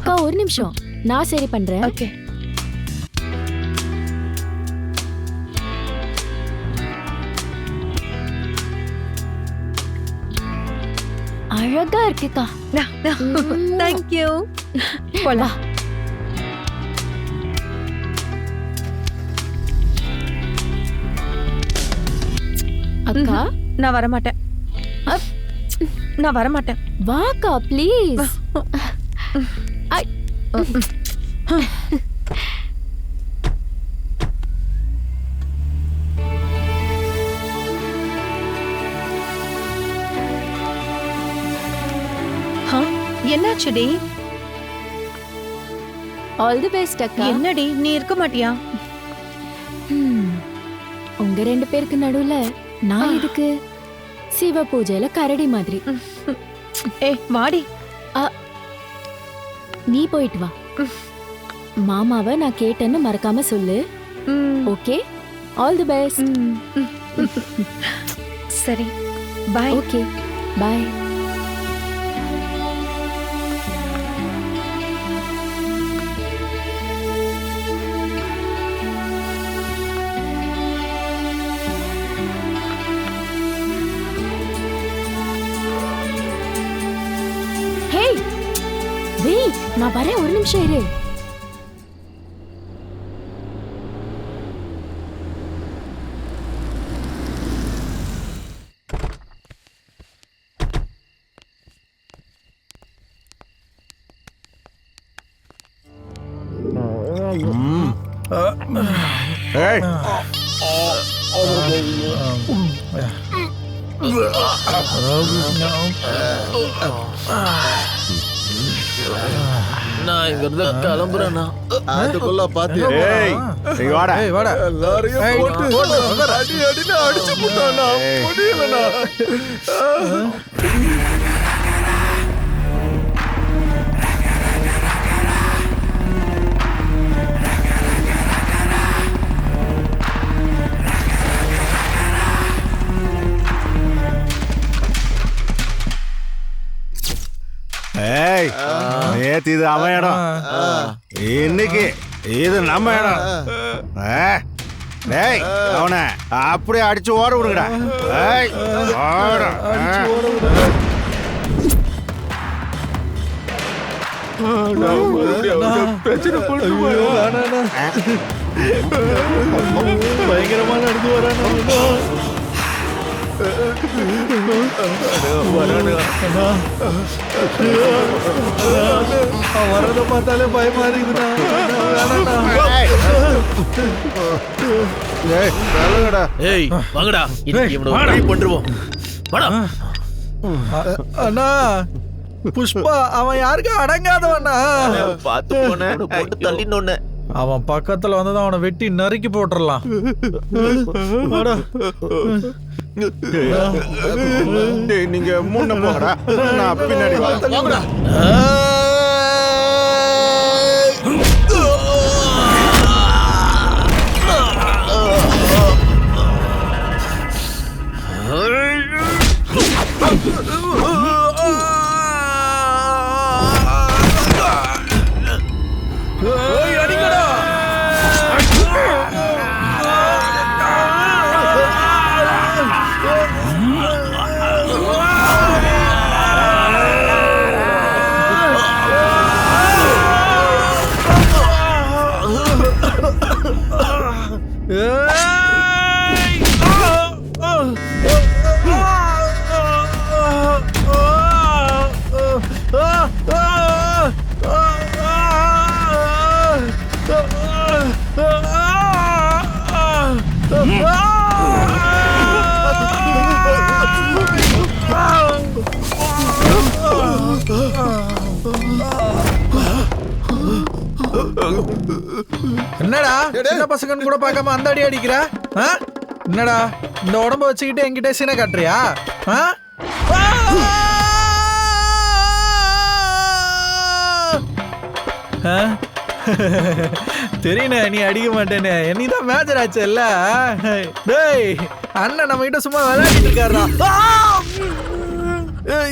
அக்கா ஒரு நிமிஷம். நான் சரி பண்றேன். ஓகே. அழகா இருக்குக்கா. தேங்க்யூ போலாம். அக்கா. நான் வரமாட்டேன். நான் வரமாட்டேன். வாக்கா ப்ளீஸ். என்னாச்சுடி ஆல் தி பெஸ்ட் அக்கா. என்னடி நீ இருக்க மாட்டியா. உங்க ரெண்டு பேருக்கு நடுவுல நான் இதுக்கு சிவ பூஜையில கரடி மாதிரி. ஏ வாடி. நீ போயிட்டு வா. மாமாவை நான் கேட்டேன்னு மறக்காம சொல்லு. ஓகே? All the best. சரி. Bye okay. பாய் நான் வரேன் ஒரு நிமிஷம் இரு. ஏய். நான் இங்க இருந்து கிளம்புறேண்ணா. அதுக்குள்ள பாத்தியா? ஏய் இங்க வாடா. ஏய் வாடா. எல்லாரையும் ஏய், போட்டு போட்டு, அடி அடின்னு அடிச்சு போட்டானா ஏய். முடியலண்ணா. நேத்து இது அவன் இடம். இன்னைக்கு இது நம்ம இடம்? டேய் அவனை அப்படியே அடிச்சு ஓட விடுங்கடா. ஏய் ஓட பிரச்சனை பண்ணு பயங்கரமா நடந்து வரானா வரத பார்த்தாலே பயமா இருக்குதுண்ணா வேணாண்ணா. ஏய் வாங்கடா இன்னைக்கு இவனை வாடா. அண்ணா புஷ்பா அவன் யாருக்கும் அடங்காதவண்ணா. பார்த்து போனேன் போட்டு தள்ளினோன்னு. அவன் பக்கத்துல வந்து அவனை வெட்டி நறுக்கி போட்டுறலாம் வாடா. டேய் நீங்க முன்ன போங்கடா. நான் பின்னாடி வாங்கடா. என்னடா? சின்ன பசங்கன்னு கூட பார்க்காம அந்த அடி அடிக்கிற? என்னடா? இந்த உடம்ப வச்சுக்கிட்டு என்கிட்ட சீனை காட்டுறியா? தெரியுண்ணே நீ அடிக்க மாட்டேன்னு. நீ தான் மேஜர் ஆச்சுல்ல டேய் அண்ணன் நம்ம கிட்ட சும்மா விளையாடிட்டு! அஹ்,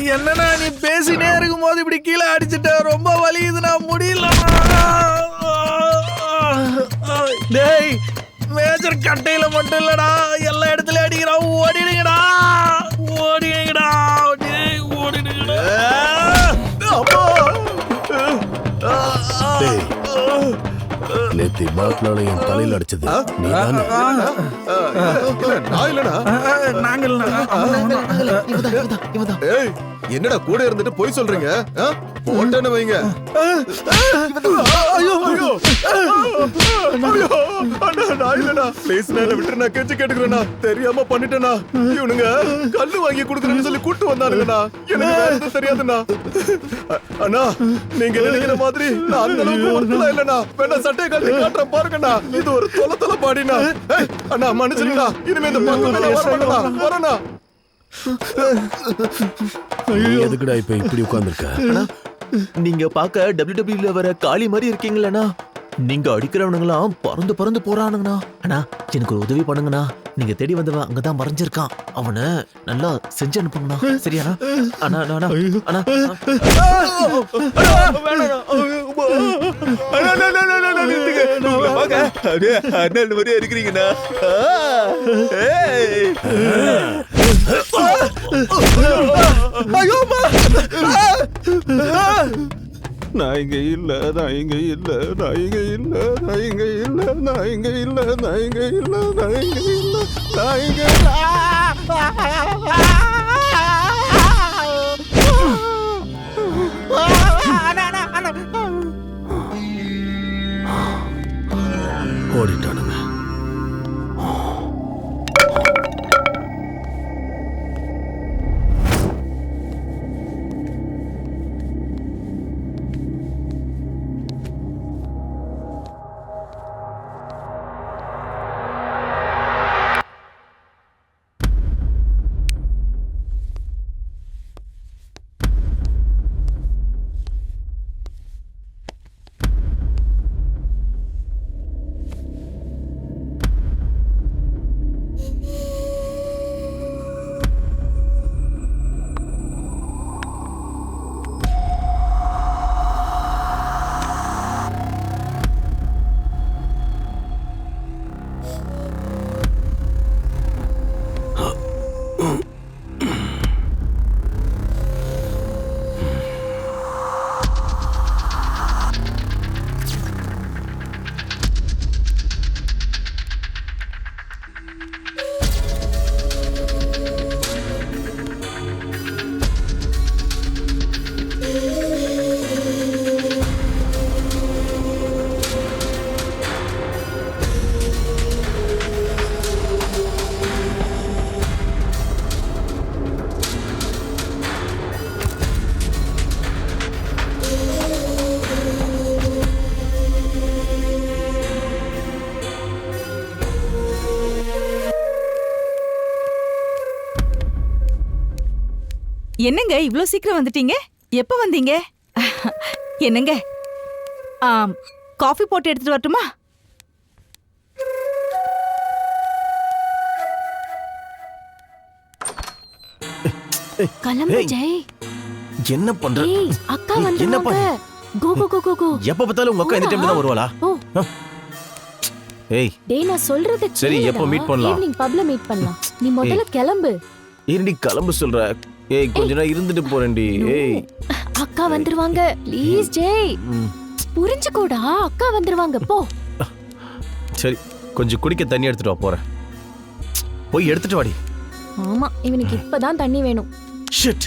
என்னண்ணா நீ பேசினே இருக்கும் போது இப்படி கீழே அடிச்சுட்ட? ரொம்ப வலியுதுண்ணா முடியல டேய் மேஜர் கட்டையில மட்டும் இல்லடா. எல்லா இடத்துலயும் அடிக்கிறான் ஓடிடுங்கடா நேத்தி பாட்லால என் தலையில அடிச்சது. நீ தானே நான் இல்லடா நாங்கள் ஏய் என்னடா கூட இருந்துட்டு போய் சொல்றீங்க? போட்டேன்னு வைங்க. ஐயோ ஐயோ. ஐயோ அண்ணா நான் இல்லடா ப்ளீஸ் நான் விட்டு நான் கெஞ்சி கேட்டுக்கிறேண்ணா. தெரியாம பண்ணிட்டேனா இவனுங்க கல்லு வாங்கி கொடுக்குறேன்னு சொல்லி கூட்டு வந்தானுங்கண்ணா. எனக்கு வேற எதுவும் தெரியாதுண்ணா. அண்ணா நீங்க நினைக்கிற மாதிரி நான் அந்த அளவுக்கு இல்லண்ணா. வேணா சட்டையை கழட்டி காட்டுறேன் பாருங்கண்ணா இது ஒரு தொலை தொலை பாடினா அண்ணா மன்னிச்சிருக்கா இனிமே இந்த பக்கம் நான் வர மாட்டேண்ணா வரேண்ணா எதுக்குடா இப்ப இப்படி உட்கார்ந்திருக்க நீங்க பார்க்க டபிள்யூ வர காளி மாதிரி இருக்கீங்களண்ணா நீங்க அடிக்கிறவனுங்களாம் பறந்து பறந்து போறானுங்கண்ணா அண்ணா எனக்கு ஒரு உதவி பண்ணுங்கண்ணா நீங்க தேடி வந்தவன் அங்கதான் மறைஞ்சிருக்கான் அவனை நல்லா செஞ்சு அனுப்புங்கண்ணா சரியாண்ணா அண்ணா அண்ணா அண்ணா அண்ணா அண்ணன் மாதிரியே இருக்கிறீங்கண்ணா நான் இங்க இல்ல நான் இங்க இல்ல நான் இங்க இல்ல நான் இங்க இல்ல நான் இங்க இல்ல நான் இங்க இல்ல நான் இங்க இல்ல நான் இங்க favorito. என்னங்க இவ்ளோ சீக்கிரம் வந்துட்டீங்க? எப்ப வந்தீங்க? என்னங்க? ஆம் காஃபி போட்டு எடுத்துட்டு வரட்டுமா? கிளம்பு. ஜெய். என்ன பண்ற? அக்கா ஏய், என்ன வந்துருவாங்க கோ கோ கோ கோ கோ. எப்ப பார்த்தாலும் உங்க அக்கா இந்த டைம்ல தான் வருவாளா? ஏய். டேய் நான் சொல்றது சரி, எப்போ meet பண்ணலாம்? ஈவினிங் பப்ல மீட் பண்ணலாம். நீ முதல்ல கிளம்பு. ஏன்டி கிளம்ப சொல்ற? ஏய் கொஞ்ச நேரம் இருந்துட்டு போறேன்டி. ஏய். அக்கா வந்துருவாங்க. ப்ளீஸ் ஜெய். புரிஞ்சுக்கோடா அக்கா வந்துருவாங்க போ. சரி கொஞ்சம் குடிக்க தண்ணி எடுத்துட்டு வா போறேன். போய் எடுத்துட்டு வாடி. ஆமா இவனுக்கு இப்பதான் தண்ணி வேணும். ஷிட்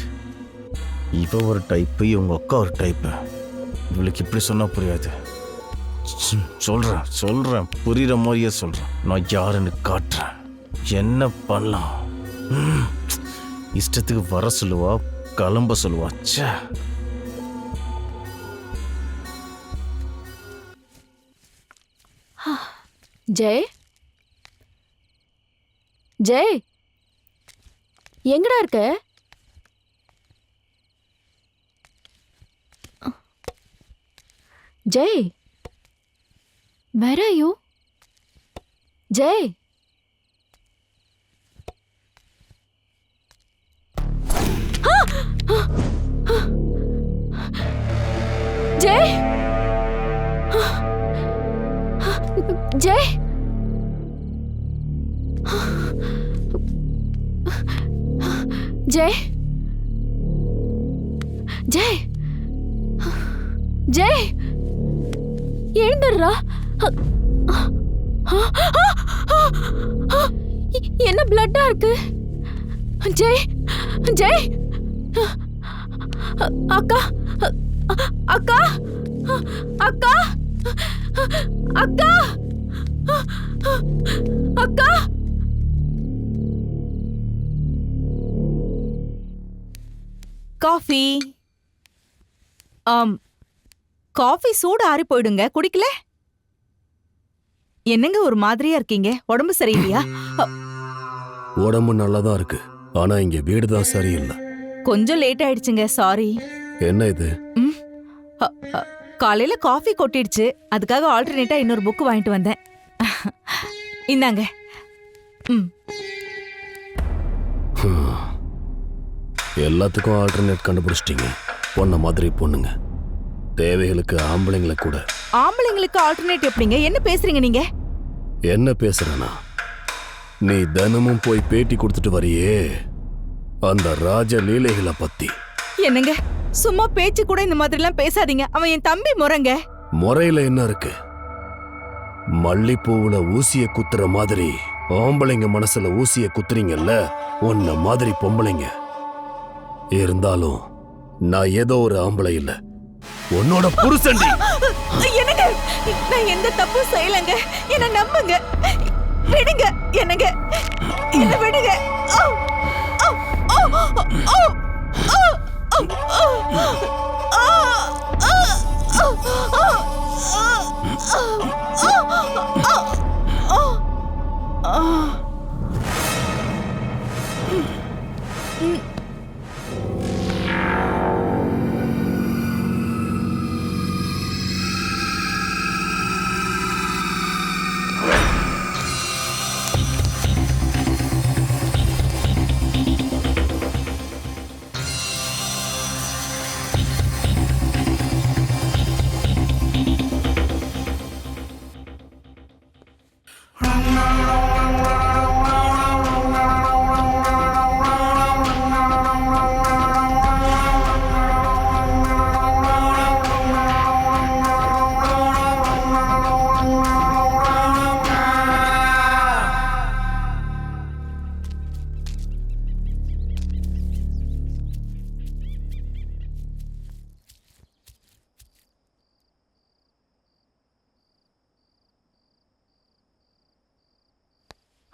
இவ ஒரு டைப்பு இவங்க அக்கா ஒரு டைப்பு இவளுக்கு இப்படி சொன்னா புரியாது. சொல்றேன் சொல்றேன் புரியுற மாதிரியே சொல்றேன். நான் யாருன்னு காட்டுறேன். என்ன பண்ணலாம்? இஷ்டத்துக்கு வர சொல்லுவா கிளம்ப சொல்லுவா. சே ஜெய். ஜெய். எங்கடா இருக்க? ஜெய். வேற ஐயோ யூ ஜெய். ஜெய் ஜெய். அக்கா அக்கா அக்கா அக்கா அக்கா. காஃபி. ஆம் காஃபி சூடு ஆறி போயிடுங்க குடிக்கல? என்னங்க ஒரு மாதிரியா இருக்கீங்க? உடம்பு சரியில்லையா? உடம்பு நல்லா தான் இருக்கு. ஆனா இங்க வீடு தான் சரியில்லை. கொஞ்சம் லேட் ஆயிடுச்சுங்க சாரி என்ன இது? ம் அ, அ, காலையில காஃபி கொட்டிடுச்சு. அதுக்காக ஆல்டர்னேட்டா இன்னொரு புக் வாங்கிட்டு வந்தேன். இந்தாங்க. ம். எல்லாத்துக்கும் ஆல்டர்னேட் கண்டுபிடிச்சிட்டீங்க. பொண்ண மாதிரி பொண்ணுங்க. தேவைகளுக்கு ஆம்பளைங்களை கூட. ஆம்பளைங்களுக்கு ஆல்டர்னேட் எப்படிங்க? என்ன பேசுறீங்க நீங்க? என்ன பேசுறேனா நீ தினமும் போய் பேட்டி கொடுத்துட்டு வரியே? அந்த ராஜ லீலைகளை பத்தி. என்னங்க? சும்மா பேச்சு கூட இந்த மாதிரிலாம் பேசாதீங்க. அவன் என் தம்பி முறங்க முறையில என்ன இருக்கு? மல்லிப்பூவுல ஊசிய குத்துற மாதிரி ஆம்பளைங்க மனசுல ஊசிய குத்துறீங்கல்ல? உன்ன மாதிரி பொம்பளைங்க. இருந்தாலும் நான் ஏதோ ஒரு ஆம்பளை இல்ல. உன்னோட புருஷன்டி. என்னங்க? நான் எந்த தப்பும் செய்யலங்க. என்ன நம்புங்க. விடுங்க என்னங்க என்ன விடுங்க Oh!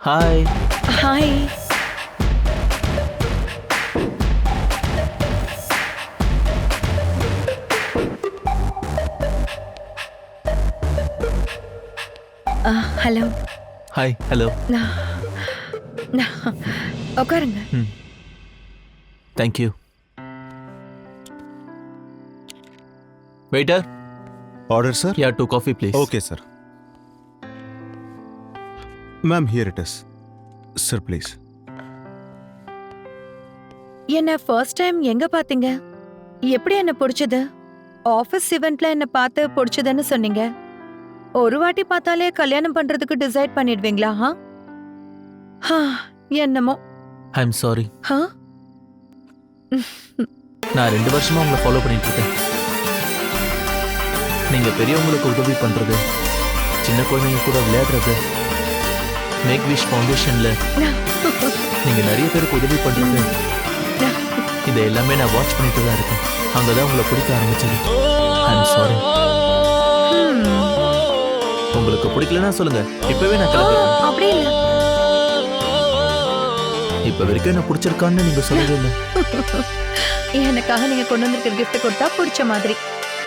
Hi hi hello hi hello உட்காருங்க thank you waiter order sir yeah two coffee please okay sir ma'am here it is sir please என்ன ஃபர்ஸ்ட் டைம் எங்க பாத்தீங்க எப்படி என்ன பிடிச்சது? ஆஃபீஸ் இவெண்ட்ல என்ன பார்த்து பிடிச்சதுன்னு சொன்னீங்க. ஒரு வாட்டி பார்த்தாலே கல்யாணம் பண்றதுக்கு டிசைட் பண்ணிடுவீங்களா ஹா? ஹா என்னமோ. ஐ எம் சாரி ஹா? நான் ரெண்டு வருஷமா உங்களை ஃபாலோ பண்ணிட்டு இருக்கேன். நீங்க பெரியவங்களுக்கு உதவி பண்றது சின்ன குழந்தைங்க கூட விளையாடுறது மேக் விஷ் ஃபவுண்டேஷன்ல நீங்க நிறைய பேருக்கு உதவி பண்றது இதை எல்லாமே நான் வாட்ச் பண்ணிட்டு தான் இருக்கேன். அங்கதான் உங்களை பிடிக்க ஆரம்பிச்சது. சாரி உங்களுக்கு பிடிக்கலன்னா சொல்லுங்க. இப்பவே நான் கிளம்புறேன். அப்படி இல்ல. இப்ப வரைக்கும் என்ன பிடிச்சிருக்கான்னு நீங்க சொல்லவே இல்லை. எனக்காக நீங்க கொண்டு வந்திருக்கிற gift கொடுத்தா பிடிச்ச மாதிரி.